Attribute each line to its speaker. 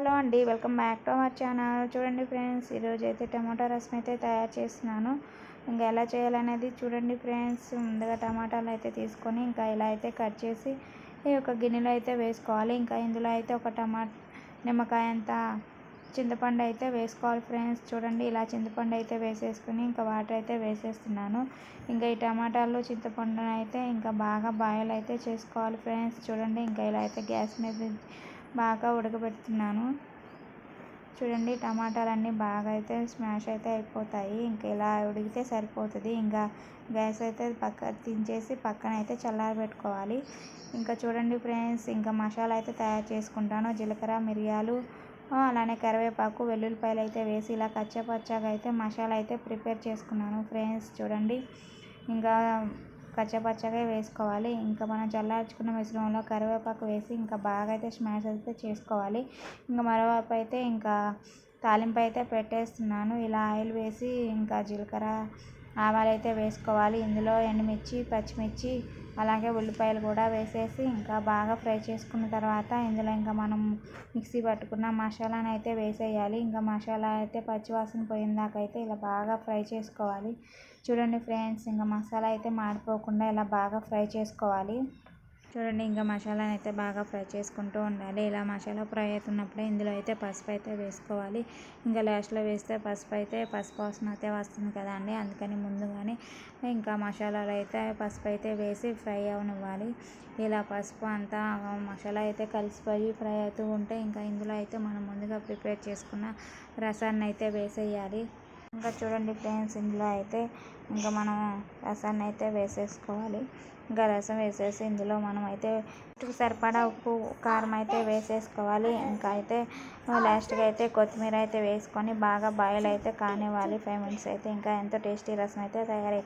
Speaker 1: Hello అండి welcome back to our channel. చూడండి friends ఈరోజు అయితే టమాటా రసం అయితే తయారు చేస్తున్నాను. ఇంకా ఎలా చేయాలనేది చూడండి ఫ్రెండ్స్. ముందుగా టమాటాలు అయితే తీసుకొని ఇంకా ఇలా అయితే కట్ చేసి ఈ ఒక గిన్నెలో అయితే వేసుకోవాలి. ఇంకా ఇందులో అయితే ఒక టమా నిమ్మకాయ అంత చింతపండు అయితే వేసుకోవాలి ఫ్రెండ్స్. చూడండి ఇలా చింతపండు అయితే వేసేసుకుని ఇంకా వాటర్ అయితే వేసేస్తున్నాను. ఇంకా ఈ టమాటాలు చింతపండును అయితే ఇంకా బాగా బాయిల్ అయితే చేసుకోవాలి ఫ్రెండ్స్. చూడండి ఇంకా ఇలా అయితే గ్యాస్ మీద బాగా ఉడకబెడుతున్నాను. చూడండి టమాటాలన్నీ బాగా అయితే స్మాష్ అయితే అయిపోతాయి. ఇంకా ఇలా ఉడికితే సరిపోతుంది. ఇంకా గ్యాస్ అయితే పక్క దించేసి పక్కన అయితే చల్లారబెట్టుకోవాలి ఇంకా చూడండి ఫ్రెండ్స్ ఇంకా మసాలా అయితే తయారు చేసుకుంటాను. జీలకర్ర మిరియాలు అలానే కరివేపాకు వెల్లుల్లిపాయలు అయితే వేసి ఇలా కచ్చపచ్చగా అయితే మసాలా అయితే ప్రిపేర్ చేసుకున్నాను. ఫ్రెండ్స్ చూడండి. ఇంకా కచ్చపచ్చగా వేసుకోవాలి. ఇంకా మనం చల్లార్చుకున్న మిశ్రమంలో కరివేపాకు వేసి ఇంకా బాగా అయితే స్మాష్ అయితే చేసుకోవాలి. ఇంకా మరోవైపు అయితే ఇంకా తాలింపు అయితే పెట్టేస్తున్నాను. ఇలా ఆయిల్ వేసి ఇంకా జీలకర్ర ఆవాలు అయితే వేసుకోవాలి. ఇందులో ఎండుమిర్చి పచ్చిమిర్చి అలాగే ఉల్లిపాయలు కూడా వేసేసి ఇంకా బాగా ఫ్రై చేసుకున్న తర్వాత ఇందులో ఇంకా మనం మిక్సీ పట్టుకున్న మసాలాను అయితే వేసేయాలి. ఇంకా మసాలా అయితే పచ్చివాసన పోయిందాకైతే ఇలా బాగా ఫ్రై చేసుకోవాలి. చూడండి ఫ్రెండ్స్ ఇంకా మసాలా అయితే మాడిపోకుండా ఇలా బాగా ఫ్రై చేసుకోవాలి. చూడండి ఇంకా మసాలాని అయితే బాగా ఫ్రై చేసుకుంటూ ఉండాలి. ఇలా మసాలా ఫ్రై అవుతున్నప్పుడే ఇందులో అయితే పసుపు అయితే వేసుకోవాలి. ఇంకా లాస్ట్లో వేస్తే పసుపు అయితే పసుపు వాసన అయితే వస్తుంది కదండి అందుకని ముందుగానే ఇంకా మసాలాలు అయితే పసుపు అయితే వేసి ఫ్రై అవనివ్వాలి. ఇలా పసుపు అంతా మసాలా అయితే కలిసిపోయి ఫ్రై అవుతూ ఉంటే ఇంకా ఇందులో అయితే మనం ముందుగా ప్రిపేర్ చేసుకున్న రసాన్ని అయితే వేసేయాలి. ఇంకా చూడండి ఫ్రెండ్స్ ఇందులో అయితే ఇంకా మనం రసాన్ని అయితే వేసేసుకోవాలి. ఇంకా రసం వేసేసి ఇందులో మనం అయితే సరిపడా ఉప్పు కారం అయితే వేసేసుకోవాలి. ఇంకా అయితే లాస్ట్గా అయితే కొత్తిమీర అయితే వేసుకొని బాగా బాయిల్ అయితే కానివ్వాలి. ఫైవ్ మినిట్స్ అయితే ఇంకా ఎంతో టేస్టీ రసం అయితే తయారై